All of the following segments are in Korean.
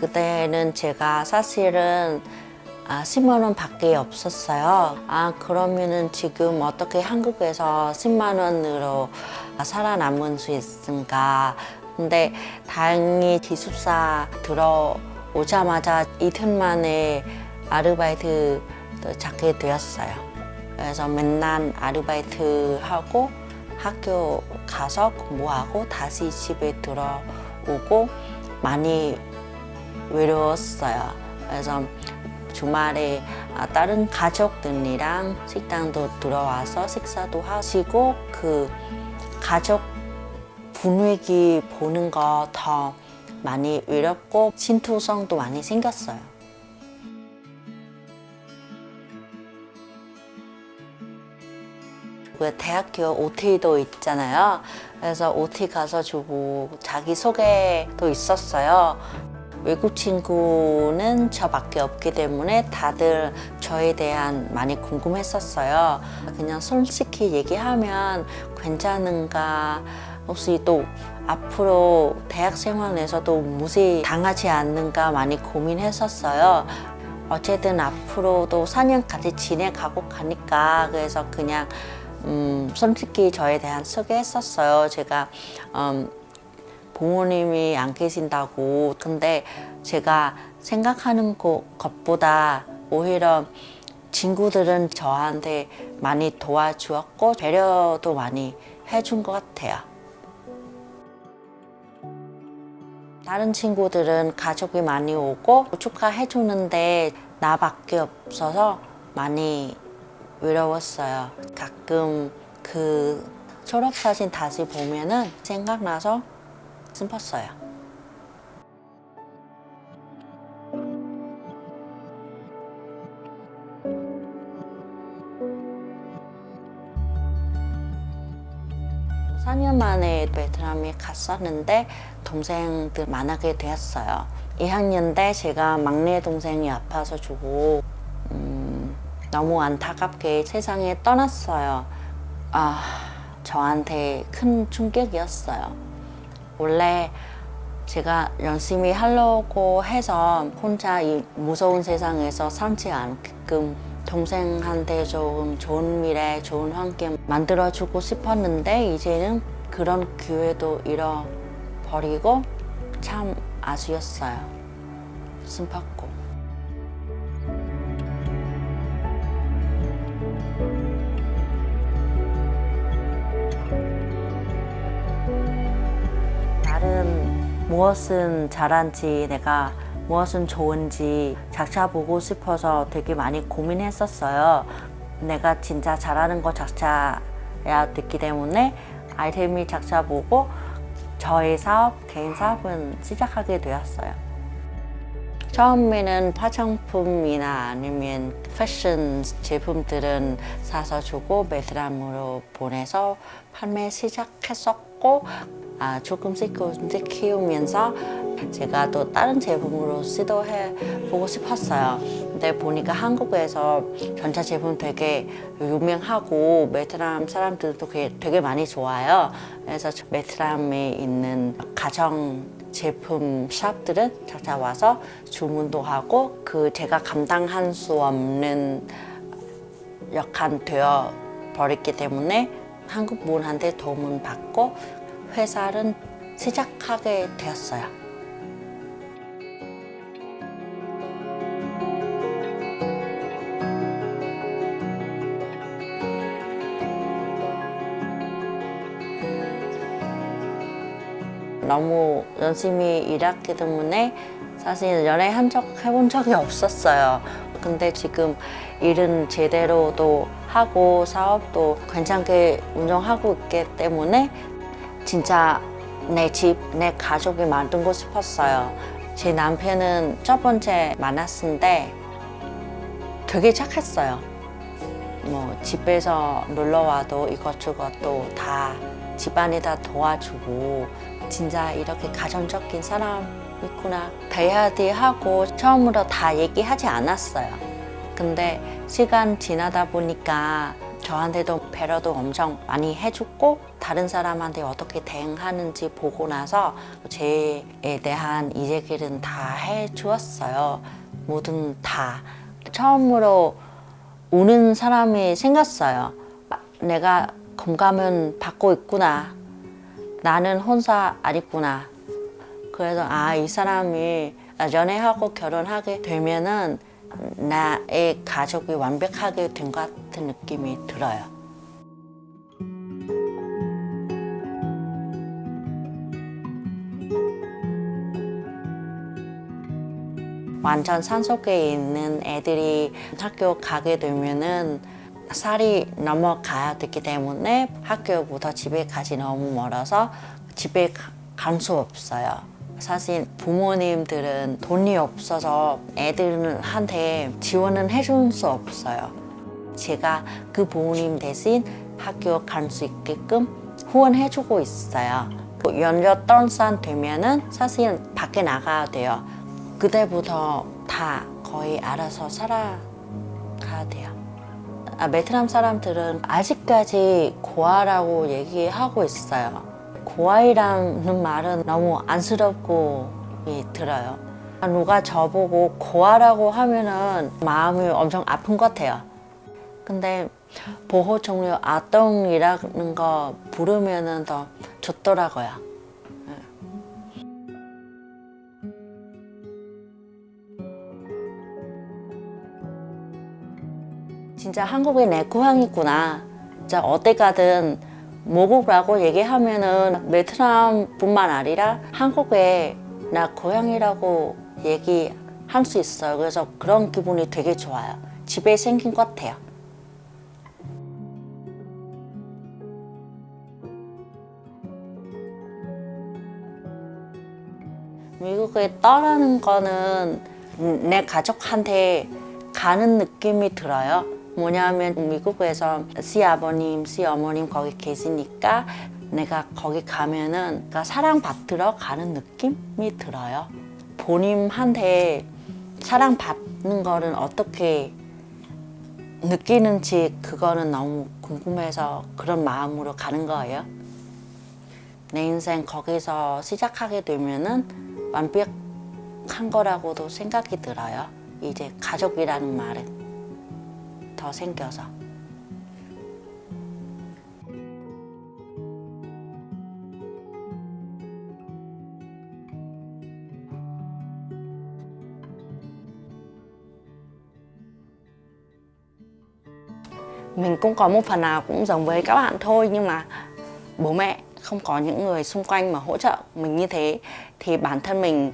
그때는 제가 사실은 아, 10만 원 밖에 없었어요. 아, 그러면은 지금 어떻게 한국에서 10만 원으로 살아남을 수 있을까? 근데 다행히 기숙사 들어오자마자 이틀 만에 아르바이트 찾게 되었어요. 그래서 맨날 아르바이트 하고 학교 가서 공부하고 다시 집에 들어오고 많이 외로웠어요. 그래서 주말에 아, 다른 가족들이랑 식당도 들어와서 식사도 하시고 그 가족 분위기 보는 거 더 많이 외롭고 친투성도 많이 생겼어요. 그 대학교 OT도 있잖아요. 그래서 OT 가서 주고 자기 소개도 있었어요. 외국 친구는 저밖에 없기 때문에 다들 저에 대한 많이 궁금했었어요. 그냥 솔직히 얘기하면 괜찮은가? 혹시 또 앞으로 대학 생활에서도 무시 당하지 않는가 많이 고민했었어요. 어쨌든 앞으로도 4년 같이 지내가고 가니까 그래서 그냥 음, 솔직히 저에 대한 소개했었어요. 제가 음, 부모님이 안 계신다고. 근데 제가 생각하는 것- 것보다 오히려 친구들은 저한테 많이 도와주었고 배려도 많이 해준 것 같아요. 다른 친구들은 가족이 많이 오고 축하해 주는데 나밖에 없어서 많이 외로웠어요. 가끔 그 졸업 사진 다시 보면은 생각나서 슬펐어요. 사년 만에 베트남에 갔었는데 동생들 만나게 되었어요. 2학년 때 제가 막내 동생이 아파서 주고 음, 너무 안타깝게 세상에 떠났어요. 아, 저한테 큰 충격이었어요. 원래 제가 열심히 하려고 해서 혼자 이 무서운 세상에서 살지 않게끔 동생한테 조금 좋은 미래, 좋은 환경 만들어주고 싶었는데 이제는 그런 기회도 잃어버리고 참 아쉬웠어요. 슬펐고. 무엇은 잘한지 내가 무엇은 좋은지 작사 보고 싶어서 되게 많이 고민했었어요. 내가 진짜 잘하는 거 작사야 됐기 때문에 아이템이 작사 보고 저의 사업, 개인 사업은 시작하게 되었어요. 처음에는 화장품이나 아니면 패션 제품들은 사서 주고 베트남으로 보내서 판매 시작했었고 아, 조금씩 조금씩 키우면서 제가 또 다른 제품으로 시도해 보고 싶었어요. 근데 보니까 한국에서 전자 제품 되게 유명하고 베트남 사람들도 되게, 많이 좋아요. 그래서 저 베트남에 있는 가정 제품 샵들은 찾아와서 주문도 하고 그 제가 감당할 수 없는 역할 되어 버렸기 때문에 한국 분한테 도움을 받고 회사를 시작하게 되었어요. 너무 열심히 일했기 때문에 사실 연애 한 적 해본 적이 없었어요. 근데 지금 일은 제대로도 하고 사업도 괜찮게 운영하고 있기 때문에 진짜 내 집, 내 가족이 만들고 싶었어요. 제 남편은 첫 번째 만났을 때 되게 착했어요. 뭐 집에서 놀러 와도 이것저것도 다 집안에 다 도와주고 진짜 이렇게 가정적인 사람이구나 돼야 돼 하고 처음으로 다 얘기하지 않았어요. 근데 시간 지나다 보니까 저한테도 배려도 엄청 많이 해줬고 다른 사람한테 어떻게 대응하는지 보고 나서 제에 대한 이야기는 다 해주었어요. 뭐든 다 처음으로 우는 사람이 생겼어요. 아, 내가 공감은 받고 있구나. 나는 혼자 아니구나. 그래서 아 이 사람이 연애하고 결혼하게 되면은 나의 가족이 완벽하게 된 것 같은 느낌이 들어요. 완전 산속에 있는 애들이 학교 가게 되면은 살이 넘어가야 되기 때문에 학교부터 집에까지 너무 멀어서 집에 갈수 없어요. 사실 부모님들은 돈이 없어서 애들한테 지원은 해줄 수 없어요. 제가 그 부모님 대신 학교 갈 수 있게끔 후원해주고 있어요. 연료 떤산 되면은 사실 밖에 나가야 돼요. 그때부터 다 거의 알아서 살아가야 돼요. 아, 베트남 사람들은 아직까지 고아라고 얘기하고 있어요. 고아이라는 말은 너무 안쓰럽고 이, 들어요. 누가 저보고 고아라고 하면은 마음이 엄청 아픈 것 같아요. 근데 보호 종류 아동이라는 거 부르면은 더 좋더라고요. 진짜 한국이 내 고향이구나. 진짜 어디 가든 모국이라고 얘기하면은 베트남뿐만 아니라 한국의 나 고향이라고 얘기할 수 있어요. 그래서 그런 기분이 되게 좋아요. 집에 생긴 것 같아요. 미국에 떠나는 거는 내 가족한테 가는 느낌이 들어요. 뭐냐면 미국에서 시아버님, 시어머님 거기 계시니까 내가 거기 가면은 그러니까 사랑받으러 가는 느낌이 들어요. 본인한테 사랑받는 거는 어떻게 느끼는지 그거는 너무 궁금해서 그런 마음으로 가는 거예요. 내 인생 거기서 시작하게 되면은 완벽한 거라고도 생각이 들어요. 이제 가족이라는 말은 더 생겨서. mình cũng có một phần nào cũng giống với các bạn thôi nhưng mà bố mẹ không có những người xung quanh mà hỗ trợ mình như thế thì bản thân mình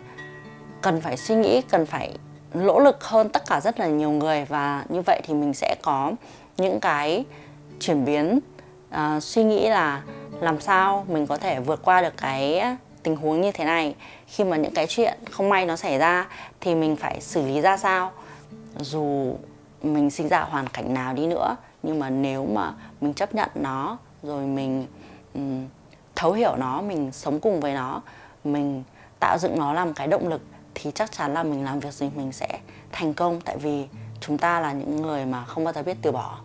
cần phải suy nghĩ cần phải lỗ lực hơn tất cả rất là nhiều người và như vậy thì mình sẽ có những cái chuyển biến uh, suy nghĩ là làm sao mình có thể vượt qua được cái tình huống như thế này. Khi mà những cái chuyện không may nó xảy ra thì mình phải xử lý ra sao. Dù mình sinh ra hoàn cảnh nào đi nữa nhưng mà nếu mà mình chấp nhận nó rồi mình um, thấu hiểu nó mình sống cùng với nó mình tạo dựng nó làm cái động lực thì chắc chắn là mình làm việc gì mình sẽ thành công. Tại vì chúng ta là những người mà không bao giờ biết từ bỏ.